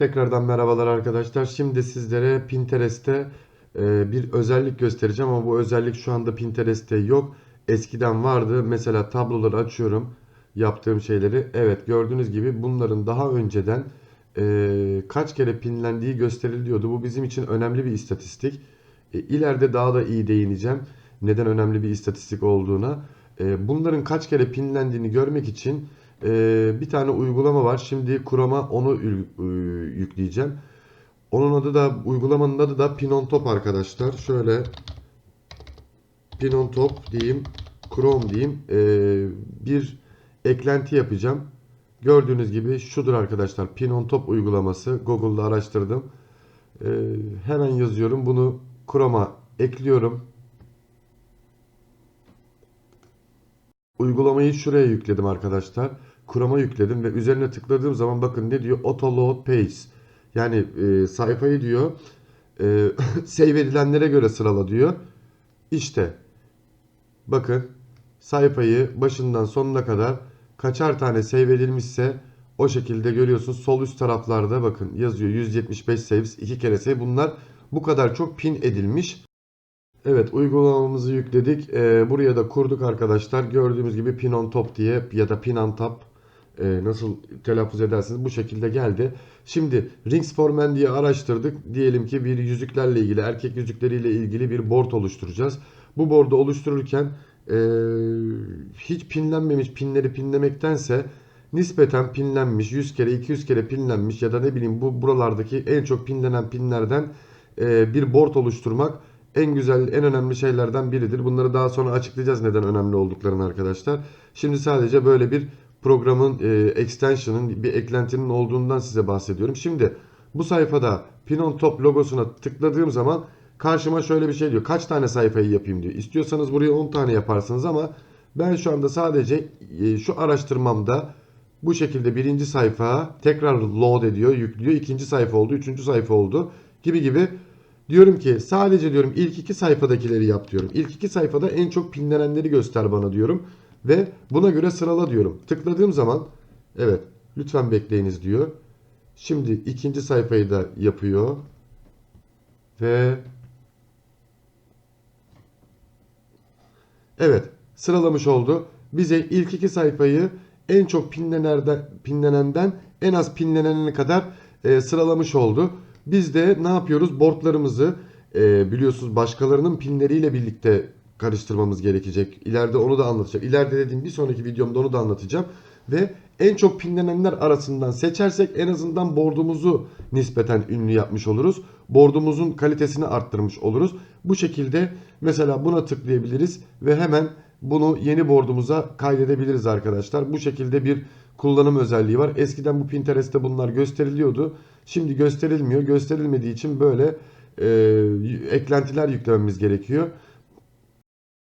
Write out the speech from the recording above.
Tekrardan merhabalar arkadaşlar. Şimdi sizlere Pinterest'te e, bir özellik göstereceğim ama bu özellik şu anda Pinterest'te yok. Eskiden vardı. Mesela tabloları açıyorum. Yaptığım şeyleri. Evet gördüğünüz gibi bunların daha önceden e, kaç kere pinlendiği gösteriliyordu. Bu bizim için önemli bir istatistik. E, ileride daha da iyi değineceğim. Neden önemli bir istatistik olduğuna. Bunların kaç kere pinlendiğini görmek için ee, bir tane uygulama var. Şimdi Chrome'a onu yükleyeceğim. Onun adı da uygulamanın adı da Pinontop arkadaşlar. Şöyle Pinontop diyeyim. Chrome diyeyim. Ee, bir eklenti yapacağım. Gördüğünüz gibi şudur arkadaşlar. Pinontop uygulaması. Google'da araştırdım. Ee, hemen yazıyorum. Bunu Chrome'a ekliyorum. Uygulamayı şuraya yükledim arkadaşlar. Chrome'a yükledim ve üzerine tıkladığım zaman bakın ne diyor? Auto load page. Yani e, sayfayı diyor e, save edilenlere göre sırala diyor. İşte bakın sayfayı başından sonuna kadar kaçar tane save edilmişse o şekilde görüyorsunuz. Sol üst taraflarda bakın yazıyor 175 saves 2 kere save. Bunlar bu kadar çok pin edilmiş. Evet uygulamamızı yükledik. Ee, buraya da kurduk arkadaşlar. Gördüğümüz gibi pin on top diye ya da pin on top e, nasıl telaffuz edersiniz bu şekilde geldi. Şimdi Rings for Men diye araştırdık. Diyelim ki bir yüzüklerle ilgili erkek yüzükleriyle ilgili bir board oluşturacağız. Bu board'u oluştururken e, hiç pinlenmemiş pinleri pinlemektense nispeten pinlenmiş 100 kere 200 kere pinlenmiş ya da ne bileyim bu buralardaki en çok pinlenen pinlerden e, bir board oluşturmak en güzel, en önemli şeylerden biridir. Bunları daha sonra açıklayacağız neden önemli olduklarını arkadaşlar. Şimdi sadece böyle bir programın e, extension'ın bir eklentinin olduğundan size bahsediyorum. Şimdi bu sayfada Pin on Top logosuna tıkladığım zaman karşıma şöyle bir şey diyor. Kaç tane sayfayı yapayım diyor. İstiyorsanız buraya 10 tane yaparsınız ama ben şu anda sadece e, şu araştırmamda bu şekilde birinci sayfa tekrar load ediyor, yüklüyor. ikinci sayfa oldu, üçüncü sayfa oldu gibi gibi Diyorum ki sadece diyorum ilk iki sayfadakileri yap diyorum. İlk iki sayfada en çok pinlenenleri göster bana diyorum. Ve buna göre sırala diyorum. Tıkladığım zaman evet lütfen bekleyiniz diyor. Şimdi ikinci sayfayı da yapıyor. Ve evet sıralamış oldu. Bize ilk iki sayfayı en çok pinlenenden, en az pinlenene kadar e, sıralamış oldu. Biz de ne yapıyoruz? Boardlarımızı e, biliyorsunuz başkalarının pinleriyle birlikte karıştırmamız gerekecek. İleride onu da anlatacağım. İleride dediğim bir sonraki videomda onu da anlatacağım. Ve en çok pinlenenler arasından seçersek en azından board'umuzu nispeten ünlü yapmış oluruz. Board'umuzun kalitesini arttırmış oluruz. Bu şekilde mesela buna tıklayabiliriz ve hemen bunu yeni board'umuza kaydedebiliriz arkadaşlar. Bu şekilde bir kullanım özelliği var. Eskiden bu Pinterest'te bunlar gösteriliyordu. Şimdi gösterilmiyor. Gösterilmediği için böyle e, eklentiler yüklememiz gerekiyor.